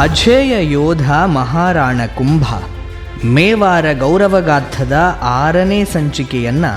ಅಜೇಯ ಯೋಧ ಮಹಾರಾಣ ಕುಂಭ ಮೇವಾರ ಗೌರವಗಾಥದ ಆರನೇ ಸಂಚಿಕೆಯನ್ನು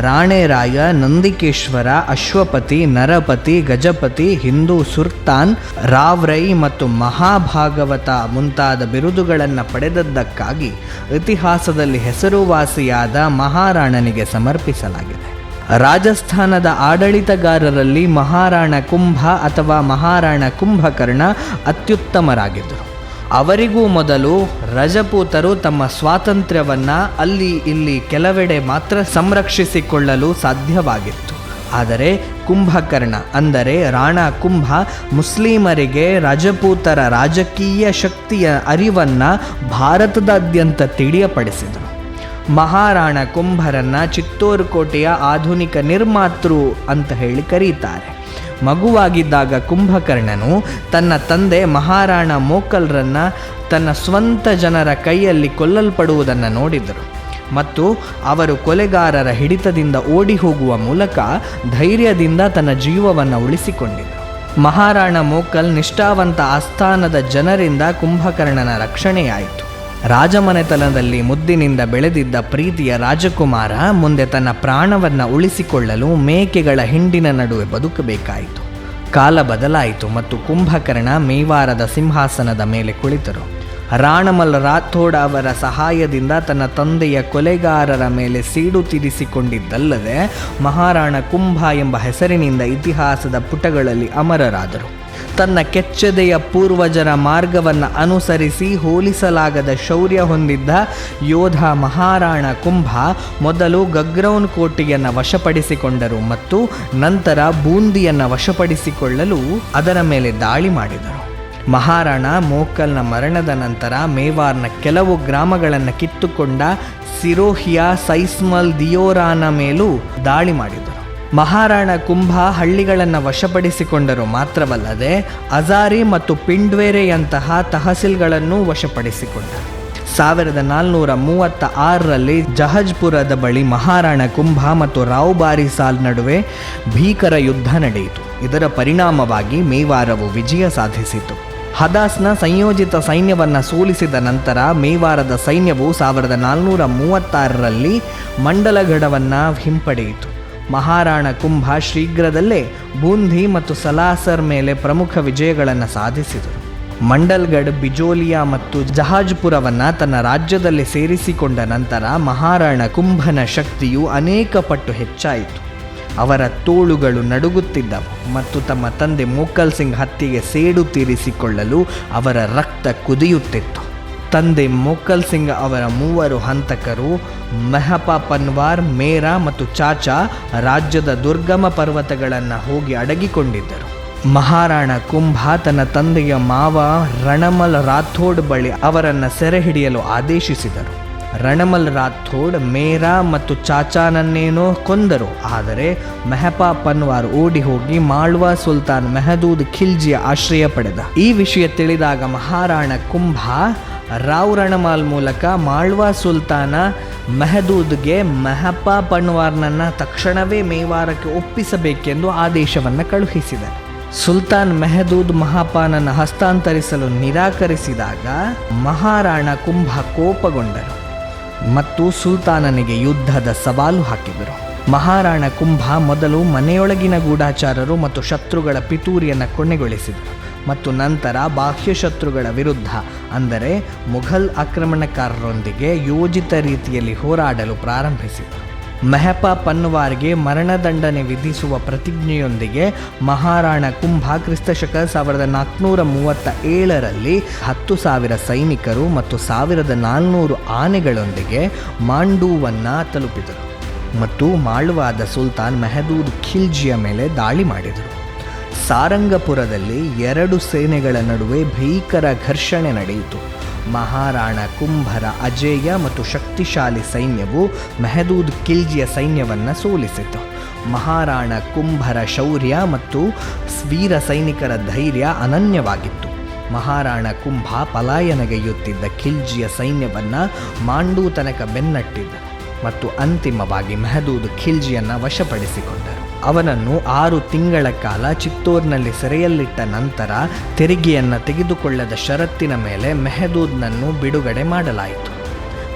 ರಾಣೆರಾಯ ನಂದಿಕೇಶ್ವರ, ಅಶ್ವಪತಿ, ನರಪತಿ, ಗಜಪತಿ, ಹಿಂದೂ ಸುರ್ತಾನ್, ರಾವ್ರೈ ಮತ್ತು ಮಹಾಭಾಗವತ ಮುಂತಾದ ಬಿರುದುಗಳನ್ನು ಪಡೆದದ್ದಕ್ಕಾಗಿ ಇತಿಹಾಸದಲ್ಲಿ ಹೆಸರುವಾಸಿಯಾದ ಮಹಾರಾಣನಿಗೆ ಸಮರ್ಪಿಸಲಾಗಿದೆ. ರಾಜಸ್ಥಾನದ ಆಡಳಿತಗಾರರಲ್ಲಿ ಮಹಾರಾಣ ಕುಂಭ ಅಥವಾ ಮಹಾರಾಣ ಕುಂಭಕರ್ಣ ಅತ್ಯುತ್ತಮರಾಗಿದ್ದರು. ಅವರಿಗೂ ಮೊದಲು ರಜಪೂತರು ತಮ್ಮ ಸ್ವಾತಂತ್ರ್ಯವನ್ನು ಅಲ್ಲಿ ಇಲ್ಲಿ ಕೆಲವೆಡೆ ಮಾತ್ರ ಸಂರಕ್ಷಿಸಿಕೊಳ್ಳಲು ಸಾಧ್ಯವಾಗಿತ್ತು. ಆದರೆ ಕುಂಭಕರ್ಣ ಅಂದರೆ ರಾಣಾ ಕುಂಭ ಮುಸ್ಲಿಮರಿಗೆ ರಜಪೂತರ ರಾಜಕೀಯ ಶಕ್ತಿಯ ಅರಿವನ್ನು ಭಾರತದಾದ್ಯಂತ ತಿಳಿಯಪಡಿಸಿದರು. ಮಹಾರಾಣ ಕುಂಭರನ್ನ ಚಿತ್ತೂರು ಕೋಟೆಯ ಆಧುನಿಕ ನಿರ್ಮಾತೃ ಅಂತ ಹೇಳಿ ಕರೀತಾರೆ. ಮಗುವಾಗಿದ್ದಾಗ ಕುಂಭಕರ್ಣನು ತನ್ನ ತಂದೆ ಮಹಾರಾಣ ಮೋಕಲ್ರನ್ನ ತನ್ನ ಸ್ವಂತ ಜನರ ಕೈಯಲ್ಲಿ ಕೊಲ್ಲಲ್ಪಡುವುದನ್ನು ನೋಡಿದರು. ಮತ್ತು ಅವರು ಕೊಲೆಗಾರರ ಹಿಡಿತದಿಂದ ಓಡಿ ಹೋಗುವ ಮೂಲಕ ಧೈರ್ಯದಿಂದ ತನ್ನ ಜೀವವನ್ನು ಉಳಿಸಿಕೊಂಡಿದ್ದರು. ಮಹಾರಾಣ ಮೋಕಲ್ ನಿಷ್ಠಾವಂತ ಆಸ್ಥಾನದ ಜನರಿಂದ ಕುಂಭಕರ್ಣನ ರಕ್ಷಣೆಯಾಯಿತು. ರಾಜಮನೆತನದಲ್ಲಿ ಮುದ್ದಿನಿಂದ ಬೆಳೆದಿದ್ದ ಪ್ರೀತಿಯ ರಾಜಕುಮಾರ ಮುಂದೆ ತನ್ನ ಪ್ರಾಣವನ್ನು ಉಳಿಸಿಕೊಳ್ಳಲು ಮೇಕೆಗಳ ಹಿಂಡಿನ ನಡುವೆ ಬದುಕಬೇಕಾಯಿತು. ಕಾಲ ಬದಲಾಯಿತು ಮತ್ತು ಕುಂಭಕರ್ಣ ಮೇವಾರದ ಸಿಂಹಾಸನದ ಮೇಲೆ ಕುಳಿತರು. ರಾಣಮಲ್ ರಾಥೋಡ ಅವರ ಸಹಾಯದಿಂದ ತನ್ನ ತಂದೆಯ ಕೊಲೆಗಾರರ ಮೇಲೆ ಸೀಡು ತೀರಿಸಿಕೊಂಡಿದ್ದಲ್ಲದೆ ಮಹಾರಾಣ ಕುಂಭ ಎಂಬ ಹೆಸರಿನಿಂದ ಇತಿಹಾಸದ ಪುಟಗಳಲ್ಲಿ ಅಮರರಾದರು. ತನ್ನ ಕೆಚ್ಚದೆಯ ಪೂರ್ವಜರ ಮಾರ್ಗವನ್ನು ಅನುಸರಿಸಿ ಹೋಲಿಸಲಾಗದ ಶೌರ್ಯ ಹೊಂದಿದ್ದ ಯೋಧ ಮಹಾರಾಣ ಕುಂಭ ಮೊದಲು ಗಗ್ರೌನ್ ಕೋಟೆಯನ್ನು ವಶಪಡಿಸಿಕೊಂಡರು ಮತ್ತು ನಂತರ ಬೂಂದಿಯನ್ನು ವಶಪಡಿಸಿಕೊಳ್ಳಲು ಅದರ ಮೇಲೆ ದಾಳಿ ಮಾಡಿದರು. ಮಹಾರಾಣ ಮೋಕಲ್ನ ಮರಣದ ನಂತರ ಮೇವಾರ್ನ ಕೆಲವು ಗ್ರಾಮಗಳನ್ನು ಕಿತ್ತುಕೊಂಡ ಸಿರೋಹಿಯಾ ಸೈಸ್ಮಲ್ ದಿಯೋರಾನ ಮೇಲೂ ದಾಳಿ ಮಾಡಿದರು. ಮಹಾರಾಣ ಕುಂಭ ಹಳ್ಳಿಗಳನ್ನು ವಶಪಡಿಸಿಕೊಂಡರು ಮಾತ್ರವಲ್ಲದೆ ಅಜಾರಿ ಮತ್ತು ಪಿಂಡ್ವೇರೆಯಂತಹ ತಹಸೀಲ್ಗಳನ್ನು ವಶಪಡಿಸಿಕೊಂಡರು. ಸಾವಿರದ ನಾಲ್ನೂರ ಮೂವತ್ತ ಆರರಲ್ಲಿ ಜಹಜ್ಪುರದ ಬಳಿ ಮಹಾರಾಣ ಕುಂಭ ಮತ್ತು ರಾವ್ ಬಾರಿಸಾಲ್ ನಡುವೆ ಭೀಕರ ಯುದ್ಧ ನಡೆಯಿತು. ಇದರ ಪರಿಣಾಮವಾಗಿ ಮೇವಾರವು ವಿಜಯ ಸಾಧಿಸಿತು. ಹದಾಸ್ನ ಸಂಯೋಜಿತ ಸೈನ್ಯವನ್ನು ಸೋಲಿಸಿದ ನಂತರ ಮೇವಾರದ ಸೈನ್ಯವು ಸಾವಿರದ ನಾಲ್ನೂರ ಮೂವತ್ತಾರರಲ್ಲಿ ಮಂಡಲಗಢವನ್ನು ಹಿಂಪಡೆಯಿತು. ಮಹಾರಾಣ ಕುಂಭ ಶೀಘ್ರದಲ್ಲೇ ಬೂಂದಿ ಮತ್ತು ಸಲಾಸರ್ ಮೇಲೆ ಪ್ರಮುಖ ವಿಜಯಗಳನ್ನು ಸಾಧಿಸಿದರು. ಮಂಡಲ್ಗಢ್ ಬಿಜೋಲಿಯಾ ಮತ್ತು ಜಹಾಜ್ಪುರವನ್ನು ತನ್ನ ರಾಜ್ಯದಲ್ಲಿ ಸೇರಿಸಿಕೊಂಡ ನಂತರ ಮಹಾರಾಣ ಕುಂಭನ ಶಕ್ತಿಯು ಅನೇಕ ಪಟ್ಟು ಹೆಚ್ಚಾಯಿತು. ಅವರ ತೋಳುಗಳು ನಡುಗುತ್ತಿದ್ದವು ಮತ್ತು ತಮ್ಮ ತಂದೆ ಮೋಕಲ್ ಸಿಂಗ್ ಹತ್ಯೆಗೆ ಸೇಡು ತೀರಿಸಿಕೊಳ್ಳಲು ಅವರ ರಕ್ತ ಕುದಿಯುತ್ತಿತ್ತು. ತಂದೆ ಮೋಕಲ್ ಸಿಂಗ್ ಅವರ ಮೂವರು ಹಂತಕರು ಮೆಹಪಾ ಪನ್ವಾರ್, ಮೇರಾ ಮತ್ತು ಚಾಚಾ ರಾಜ್ಯದ ದುರ್ಗಮ ಪರ್ವತಗಳನ್ನು ಹೋಗಿ ಅಡಗಿಕೊಂಡಿದ್ದರು. ಮಹಾರಾಣ ಕುಂಭ ತನ್ನ ತಂದೆಯ ಮಾವ ರಣಮಲ್ ರಾಥೋಡ್ ಬಳಿ ಅವರನ್ನು ಸೆರೆ ಹಿಡಿಯಲು ಆದೇಶಿಸಿದರು. ರಣಮಲ್ ರಾಥೋಡ್, ಮೇರಾ ಮತ್ತು ಚಾಚಾನನ್ನೇನೋ ಕೊಂದರು, ಆದರೆ ಮೆಹಪಾ ಪನ್ವಾರ್ ಓಡಿ ಹೋಗಿ ಮಾಳ್ವಾ ಸುಲ್ತಾನ್ ಮೆಹದೂದ್ ಖಿಲ್ಜಿಯ ಆಶ್ರಯ ಪಡೆದ. ಈ ವಿಷಯ ತಿಳಿದಾಗ ಮಹಾರಾಣ ಕುಂಭ ರಾವ್ ರಣಮಾಲ್ ಮೂಲಕ ಮಾಳ್ವಾ ಸುಲ್ತಾನ ಮೆಹದೂದ್ಗೆ ಮೆಹಪಾ ಪನ್ವಾರ್ನನ್ನು ತಕ್ಷಣವೇ ಮೇವಾರಕ್ಕೆ ಒಪ್ಪಿಸಬೇಕೆಂದು ಆದೇಶವನ್ನು ಕಳುಹಿಸಿದ. ಸುಲ್ತಾನ್ ಮೆಹದೂದ್ ಮಹಾಪಾನನ್ನು ಹಸ್ತಾಂತರಿಸಲು ನಿರಾಕರಿಸಿದಾಗ ಮಹಾರಾಣ ಕುಂಭ ಕೋಪಗೊಂಡರು ಮತ್ತು ಸುಲ್ತಾನನಿಗೆ ಯುದ್ಧದ ಸವಾಲು ಹಾಕಿದರು. ಮಹಾರಾಣ ಕುಂಭ ಮೊದಲು ಮನೆಯೊಳಗಿನ ಗೂಢಾಚಾರರು ಮತ್ತು ಶತ್ರುಗಳ ಪಿತೂರಿಯನ್ನು ಕೊನೆಗೊಳಿಸಿದರು. ಮತ್ತು ನಂತರ ಬಾಹ್ಯ ಶತ್ರುಗಳ ವಿರುದ್ಧ, ಅಂದರೆ ಮುಘಲ್ ಆಕ್ರಮಣಕಾರರೊಂದಿಗೆ ಯೋಜಿತ ರೀತಿಯಲ್ಲಿ ಹೋರಾಡಲು ಪ್ರಾರಂಭಿಸಿದರು ಮೆಹಪಾ ಪನ್ವಾರ್ಗೆ ಮರಣದಂಡನೆ ವಿಧಿಸುವ ಪ್ರತಿಜ್ಞೆಯೊಂದಿಗೆ ಮಹಾರಾಣ ಕುಂಭ ಕ್ರಿಸ್ತಶಕ ಸಾವಿರದ ನಾಲ್ಕುನೂರ ಮೂವತ್ತ ಏಳರಲ್ಲಿ ಹತ್ತು ಸಾವಿರ ಸೈನಿಕರು ಮತ್ತು ಸಾವಿರದ ನಾಲ್ನೂರು ಆನೆಗಳೊಂದಿಗೆ ಮಾಂಡೂವನ್ನು ತಲುಪಿದರು ಮತ್ತು ಮಾಳ್ವಾದ ಸುಲ್ತಾನ್ ಮೆಹದೂದ್ ಖಿಲ್ಜಿಯ ಮೇಲೆ ದಾಳಿ ಮಾಡಿದರು. ಸಾರಂಗಪುರದಲ್ಲಿ ಎರಡು ಸೇನೆಗಳ ನಡುವೆ ಭೀಕರ ಘರ್ಷಣೆ ನಡೆಯಿತು. ಮಹಾರಾಣ ಕುಂಭರ ಅಜೇಯ ಮತ್ತು ಶಕ್ತಿಶಾಲಿ ಸೈನ್ಯವು ಮೆಹದೂದ್ ಖಿಲ್ಜಿಯ ಸೈನ್ಯವನ್ನು ಸೋಲಿಸಿತು. ಮಹಾರಾಣ ಕುಂಭರ ಶೌರ್ಯ ಮತ್ತು ವೀರ ಸೈನಿಕರ ಧೈರ್ಯ ಅನನ್ಯವಾಗಿತ್ತು. ಮಹಾರಾಣ ಕುಂಭ ಪಲಾಯನಗೈಯುತ್ತಿದ್ದ ಖಿಲ್ಜಿಯ ಸೈನ್ಯವನ್ನು ಮಾಂಡೂ ತನಕ ಬೆನ್ನಟ್ಟಿದ್ದರು ಮತ್ತು ಅಂತಿಮವಾಗಿ ಮೆಹದೂದ್ ಖಿಲ್ಜಿಯನ್ನು ವಶಪಡಿಸಿಕೊಂಡರು. ಅವನನ್ನು ಆರು ತಿಂಗಳ ಕಾಲ ಚಿತ್ತೋರ್ನಲ್ಲಿ ಸೆರೆಯಲ್ಲಿಟ್ಟ ನಂತರ ತೆರಿಗೆಯನ್ನು ತೆಗೆದುಕೊಳ್ಳದ ಷರತ್ತಿನ ಮೇಲೆ ಮೆಹದೂದ್ನನ್ನು ಬಿಡುಗಡೆ ಮಾಡಲಾಯಿತು.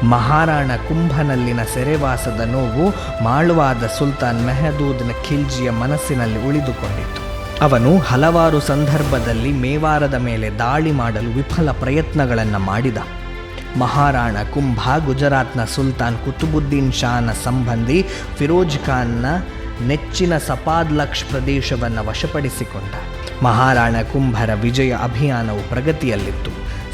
ಮಹಾರಾಣ ಕುಂಭನಲ್ಲಿನ ಸೆರೆವಾಸದ ನೋವು ಮಾಳ್ವಾದ ಸುಲ್ತಾನ್ ಮೆಹದೂದ್ನ ಖಿಲ್ಜಿಯ ಮನಸ್ಸಿನಲ್ಲಿ ಉಳಿದುಕೊಂಡಿತು. ಅವನು ಹಲವಾರು ಸಂದರ್ಭದಲ್ಲಿ ಮೇವಾರದ ಮೇಲೆ ದಾಳಿ ಮಾಡಲು ವಿಫಲ ಪ್ರಯತ್ನಗಳನ್ನು ಮಾಡಿದ. ಮಹಾರಾಣ ಕುಂಭ ಗುಜರಾತ್ನ ಸುಲ್ತಾನ್ ಕುತುಬುದ್ದೀನ್ ಶಾನ ಸಂಬಂಧಿ ಫಿರೋಜ್ ಖಾನ್ನ ನೆಚ್ಚಿನ ಸಪಾದ್ಲಕ್ಷ್ ಪ್ರದೇಶವನ್ನು ವಶಪಡಿಸಿಕೊಂಡ. ಮಹಾರಾಣ ಕುಂಭರ ವಿಜಯ ಅಭಿಯಾನವು ಪ್ರಗತಿಯಲ್ಲಿತ್ತು.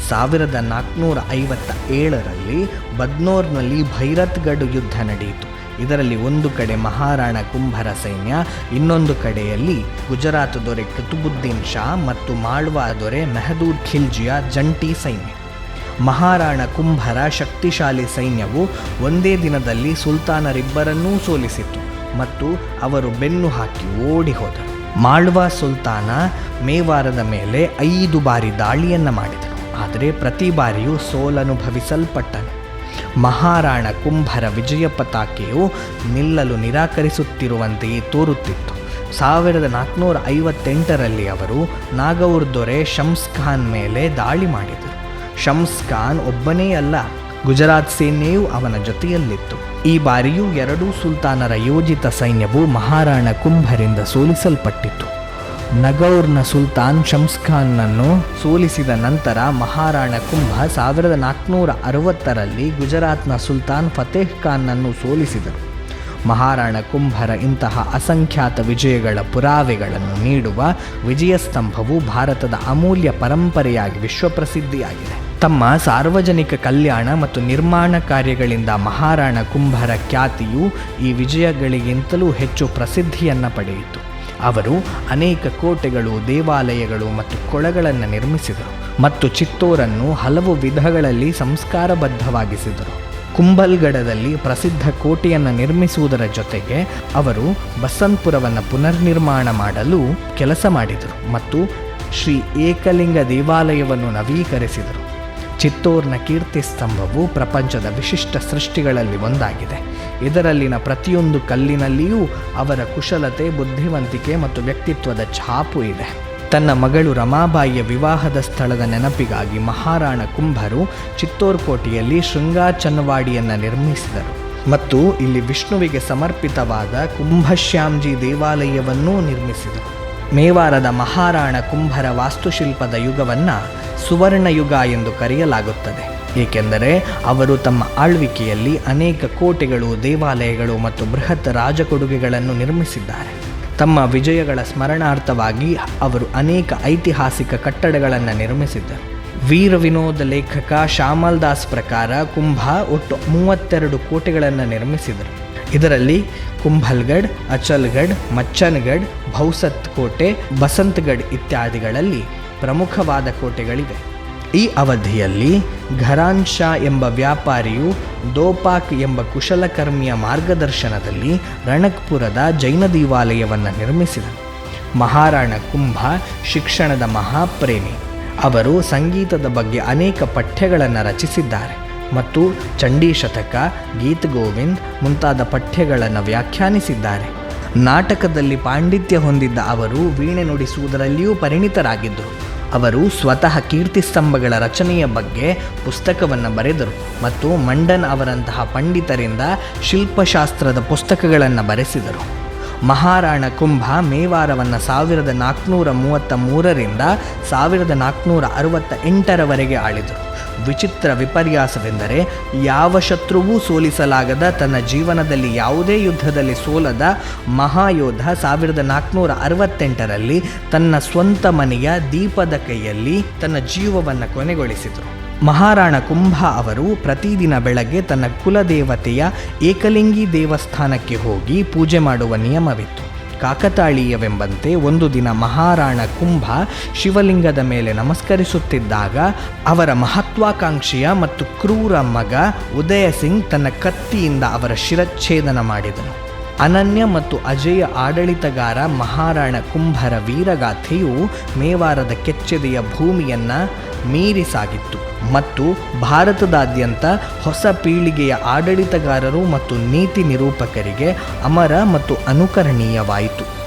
ಸಾವಿರದ ನಾಲ್ಕುನೂರ ಐವತ್ತ ಏಳರಲ್ಲಿ ಬದ್ನೋರ್ನಲ್ಲಿ ಭೈರತ್ಗಢ ಯುದ್ಧ ನಡೆಯಿತು. ಇದರಲ್ಲಿ ಒಂದು ಕಡೆ ಮಹಾರಾಣ ಕುಂಭರ ಸೈನ್ಯ, ಇನ್ನೊಂದು ಕಡೆಯಲ್ಲಿ ಗುಜರಾತ್ ದೊರೆ ಕುತುಬುದ್ದೀನ್ ಶಾ ಮತ್ತು ಮಾಳ್ವಾ ದೊರೆ ಮೆಹದೂದ್ ಖಿಲ್ಜಿಯ ಜಂಟಿ ಸೈನ್ಯ. ಮಹಾರಾಣ ಕುಂಭರ ಶಕ್ತಿಶಾಲಿ ಸೈನ್ಯವು ಒಂದೇ ದಿನದಲ್ಲಿ ಸುಲ್ತಾನರಿಬ್ಬರನ್ನೂ ಸೋಲಿಸಿತು. ಮತ್ತು ಅವರು ಬೆನ್ನು ಹಾಕಿ ಓಡಿ ಹೋದರು. ಮಾಳ್ವಾ ಸುಲ್ತಾನ ಮೇವಾರದ ಮೇಲೆ ಐದು ಬಾರಿ ದಾಳಿಯನ್ನು ಮಾಡಿದರು ಆದರೆ ಪ್ರತಿ ಬಾರಿಯೂ ಸೋಲನುಭವಿಸಲ್ಪಟ್ಟನು. ಮಹಾರಾಣ ಕುಂಭರ ವಿಜಯ ಪತಾಕೆಯು ನಿಲ್ಲಲು ನಿರಾಕರಿಸುತ್ತಿರುವಂತೆಯೇ ತೋರುತ್ತಿತ್ತು. ಸಾವಿರದ ನಾಲ್ಕುನೂರ ಐವತ್ತೆಂಟರಲ್ಲಿ ಅವರು ನಾಗೌರ್ ದೊರೆ ಶಮ್ಸ್ ಖಾನ್ ಮೇಲೆ ದಾಳಿ ಮಾಡಿದರು. ಶಮ್ಸ್ ಖಾನ್ ಒಬ್ಬನೇ ಅಲ್ಲ ಗುಜರಾತ್ ಸೇನೆಯು ಅವನ ಜೊತೆಯಲ್ಲಿತ್ತು. ಈ ಬಾರಿಯೂ ಎರಡೂ ಸುಲ್ತಾನರ ಯೋಜಿತ ಸೈನ್ಯವು ಮಹಾರಾಣ ಕುಂಭರಿಂದ ಸೋಲಿಸಲ್ಪಟ್ಟಿತು ನಗೌರ್ನ ಸುಲ್ತಾನ್ ಶಂಸ್ಖಾನ್ನನ್ನು ಸೋಲಿಸಿದ ನಂತರ ಮಹಾರಾಣ ಕುಂಭ ಸಾವಿರದ ನಾಲ್ಕುನೂರ ಅರವತ್ತರಲ್ಲಿ ಗುಜರಾತ್ನ ಸುಲ್ತಾನ್ ಫತೇಹ್ ಖಾನ್ನನ್ನು ಸೋಲಿಸಿದರು. ಮಹಾರಾಣ ಕುಂಭರ ಇಂತಹ ಅಸಂಖ್ಯಾತ ವಿಜಯಗಳ ಪುರಾವೆಗಳನ್ನು ನೀಡುವ ವಿಜಯ ಸ್ತಂಭವು ಭಾರತದ ಅಮೂಲ್ಯ ಪರಂಪರೆಯಾಗಿ ವಿಶ್ವಪ್ರಸಿದ್ಧಿಯಾಗಿದೆ. ತಮ್ಮ ಸಾರ್ವಜನಿಕ ಕಲ್ಯಾಣ ಮತ್ತು ನಿರ್ಮಾಣ ಕಾರ್ಯಗಳಿಂದ ಮಹಾರಾಣ ಕುಂಭರ ಖ್ಯಾತಿಯು ಈ ವಿಜಯಗಳಿಗಿಂತಲೂ ಹೆಚ್ಚು ಪ್ರಸಿದ್ಧಿಯನ್ನು ಪಡೆಯಿತು. ಅವರು ಅನೇಕ ಕೋಟೆಗಳು, ದೇವಾಲಯಗಳು ಮತ್ತು ಕೊಳಗಳನ್ನು ನಿರ್ಮಿಸಿದರು ಮತ್ತು ಚಿತ್ತೋರನ್ನು ಹಲವು ವಿಧಗಳಲ್ಲಿ ಸಂಸ್ಕಾರಬದ್ಧವಾಗಿಸಿದರು. ಕುಂಭಲ್ಗಡದಲ್ಲಿ ಪ್ರಸಿದ್ಧ ಕೋಟೆಯನ್ನು ನಿರ್ಮಿಸುವುದರ ಜೊತೆಗೆ ಅವರು ಬಸಂತ್ಪುರವನ್ನು ಪುನರ್ನಿರ್ಮಾಣ ಮಾಡಲು ಕೆಲಸ ಮಾಡಿದರು ಮತ್ತು ಶ್ರೀ ಏಕಲಿಂಗ ದೇವಾಲಯವನ್ನು ನವೀಕರಿಸಿದರು. ಚಿತ್ತೋರ್ನ ಕೀರ್ತಿ ಸ್ತಂಭವು ಪ್ರಪಂಚದ ವಿಶಿಷ್ಟ ಸೃಷ್ಟಿಗಳಲ್ಲಿ ಒಂದಾಗಿದೆ. ಇದರಲ್ಲಿನ ಪ್ರತಿಯೊಂದು ಕಲ್ಲಿನಲ್ಲಿಯೂ ಅವರ ಕುಶಲತೆ, ಬುದ್ಧಿವಂತಿಕೆ ಮತ್ತು ವ್ಯಕ್ತಿತ್ವದ ಛಾಪು ಇದೆ. ತನ್ನ ಮಗಳು ರಮಾಬಾಯಿಯ ವಿವಾಹದ ಸ್ಥಳದ ನೆನಪಿಗಾಗಿ ಮಹಾರಾಣ ಕುಂಭರು ಚಿತ್ತೋರ್ ಕೋಟೆಯಲ್ಲಿ ಶೃಂಗಾಚನ್ವಾಡಿಯನ್ನು ನಿರ್ಮಿಸಿದರು. ಮತ್ತು ಇಲ್ಲಿ ವಿಷ್ಣುವಿಗೆ ಸಮರ್ಪಿತವಾದ ಕುಂಭಶ್ಯಾಮ್ಜಿ ದೇವಾಲಯವನ್ನೂ ನಿರ್ಮಿಸಿದರು. ಮೇವಾರದ ಮಹಾರಾಣ ಕುಂಭರ ವಾಸ್ತುಶಿಲ್ಪದ ಯುಗವನ್ನು ಸುವರ್ಣಯುಗ ಎಂದು ಕರೆಯಲಾಗುತ್ತದೆ. ಏಕೆಂದರೆ ಅವರು ತಮ್ಮ ಆಳ್ವಿಕೆಯಲ್ಲಿ ಅನೇಕ ಕೋಟೆಗಳು, ದೇವಾಲಯಗಳು ಮತ್ತು ಬೃಹತ್ ರಾಜಕೊಡುಗೆಗಳನ್ನು ನಿರ್ಮಿಸಿದ್ದಾರೆ. ತಮ್ಮ ವಿಜಯಗಳ ಸ್ಮರಣಾರ್ಥವಾಗಿ ಅವರು ಅನೇಕ ಐತಿಹಾಸಿಕ ಕಟ್ಟಡಗಳನ್ನು ನಿರ್ಮಿಸಿದ್ದರು. ವೀರ ವಿನೋದ ಲೇಖಕ ಶ್ಯಾಮಲ್ ದಾಸ್ ಪ್ರಕಾರ ಕುಂಭ ಒಟ್ಟು ಮೂವತ್ತೆರಡು ಕೋಟೆಗಳನ್ನು ನಿರ್ಮಿಸಿದರು. ಇದರಲ್ಲಿ ಕುಂಭಲ್ಗಢ್ ಅಚಲ್ಗಢ್ ಮಚ್ಚನ್ಗಢ್ ಭೌಸತ್ ಕೋಟೆ ಬಸಂತಗಢ್ ಇತ್ಯಾದಿಗಳಲ್ಲಿ ಪ್ರಮುಖವಾದ ಕೋಟೆಗಳಿವೆ. ಈ ಅವಧಿಯಲ್ಲಿ ಘರಾನ್ ಶಾ ಎಂಬ ವ್ಯಾಪಾರಿಯು ದೋಪಾಕ್ ಎಂಬ ಕುಶಲಕರ್ಮಿಯ ಮಾರ್ಗದರ್ಶನದಲ್ಲಿ ರಣಕ್ಪುರದ ಜೈನ ದೇವಾಲಯವನ್ನು ನಿರ್ಮಿಸಿದನು ಮಹಾರಾಣ ಕುಂಭ ಶಿಕ್ಷಣದ ಮಹಾಪ್ರೇಮಿ. ಅವರು ಸಂಗೀತದ ಬಗ್ಗೆ ಅನೇಕ ಪಠ್ಯಗಳನ್ನು ರಚಿಸಿದ್ದಾರೆ ಮತ್ತು ಚಂಡೀ ಶತಕ, ಗೀತ್ ಗೋವಿಂದ್ ಮುಂತಾದ ಪಠ್ಯಗಳನ್ನು ವ್ಯಾಖ್ಯಾನಿಸಿದ್ದಾರೆ. ನಾಟಕದಲ್ಲಿ ಪಾಂಡಿತ್ಯ ಹೊಂದಿದ್ದ ಅವರು ವೀಣೆ ನುಡಿಸುವುದರಲ್ಲಿಯೂ ಪರಿಣಿತರಾಗಿದ್ದರು. ಅವರು ಸ್ವತಃ ಕೀರ್ತಿಸ್ತಂಭಗಳ ರಚನೆಯ ಬಗ್ಗೆ ಪುಸ್ತಕವನ್ನು ಬರೆದರು ಮತ್ತು ಮಂಡನ್ ಅವರಂತಹ ಪಂಡಿತರಿಂದ ಶಿಲ್ಪಶಾಸ್ತ್ರದ ಪುಸ್ತಕಗಳನ್ನು ಬರೆಸಿದರು. ಮಹಾರಾಣ ಕುಂಭ ಮೇವಾರವನ್ನು ಸಾವಿರದ ನಾಲ್ಕುನೂರ ಮೂವತ್ತ ಮೂರರಿಂದ ಸಾವಿರದ ನಾಲ್ಕುನೂರ ಅರವತ್ತ ಎಂಟರವರೆಗೆ ಆಳಿದರು. ವಿಚಿತ್ರ ವಿಪರ್ಯಾಸವೆಂದರೆ ಯಾವ ಶತ್ರುವೂ ಸೋಲಿಸಲಾಗದ ತನ್ನ ಜೀವನದಲ್ಲಿ ಯಾವುದೇ ಯುದ್ಧದಲ್ಲಿ ಸೋಲದ ಮಹಾಯೋಧ ಸಾವಿರದ ನಾಲ್ಕುನೂರ ಅರವತ್ತೆಂಟರಲ್ಲಿ ತನ್ನ ಸ್ವಂತ ಮನೆಯ ದೀಪದ ಕೈಯಲ್ಲಿ ತನ್ನ ಜೀವವನ್ನು ಕೊನೆಗೊಳಿಸಿದರು. ಮಹಾರಾಣ ಕುಂಭ ಅವರು ಪ್ರತಿದಿನ ಬೆಳಗ್ಗೆ ತನ್ನ ಕುಲದೇವತೆಯ ಏಕಲಿಂಗಿ ದೇವಸ್ಥಾನಕ್ಕೆ ಹೋಗಿ ಪೂಜೆ ಮಾಡುವ ನಿಯಮವಿತ್ತು. ಕಾಕತಾಳೀಯವೆಂಬಂತೆ ಒಂದು ದಿನ ಮಹಾರಾಣ ಕುಂಭ ಶಿವಲಿಂಗದ ಮೇಲೆ ನಮಸ್ಕರಿಸುತ್ತಿದ್ದಾಗ ಅವರ ಮಹತ್ವಾಕಾಂಕ್ಷೆಯ ಮತ್ತು ಕ್ರೂರ ಮಗ ಉದಯ ಸಿಂಗ್ ತನ್ನ ಕತ್ತಿಯಿಂದ ಅವರ ಶಿರಚ್ಛೇದನ ಮಾಡಿದನು. ಅನನ್ಯ ಮತ್ತು ಅಜೇಯ ಆಡಳಿತಗಾರ ಮಹಾರಾಣ ಕುಂಭರ ವೀರಗಾಥೆಯು ಮೇವಾರದ ಕೆಚ್ಚೆದೆಯ ಭೂಮಿಯನ್ನು ಮೀರಿಸಾಗಿತ್ತು ಮತ್ತು ಭಾರತದಾದ್ಯಂತ ಹೊಸ ಪೀಳಿಗೆಯ ಆಡಳಿತಗಾರರು ಮತ್ತು ನೀತಿ ನಿರೂಪಕರಿಗೆ ಅಮರ ಮತ್ತು ಅನುಕರಣೀಯವಾಯಿತು.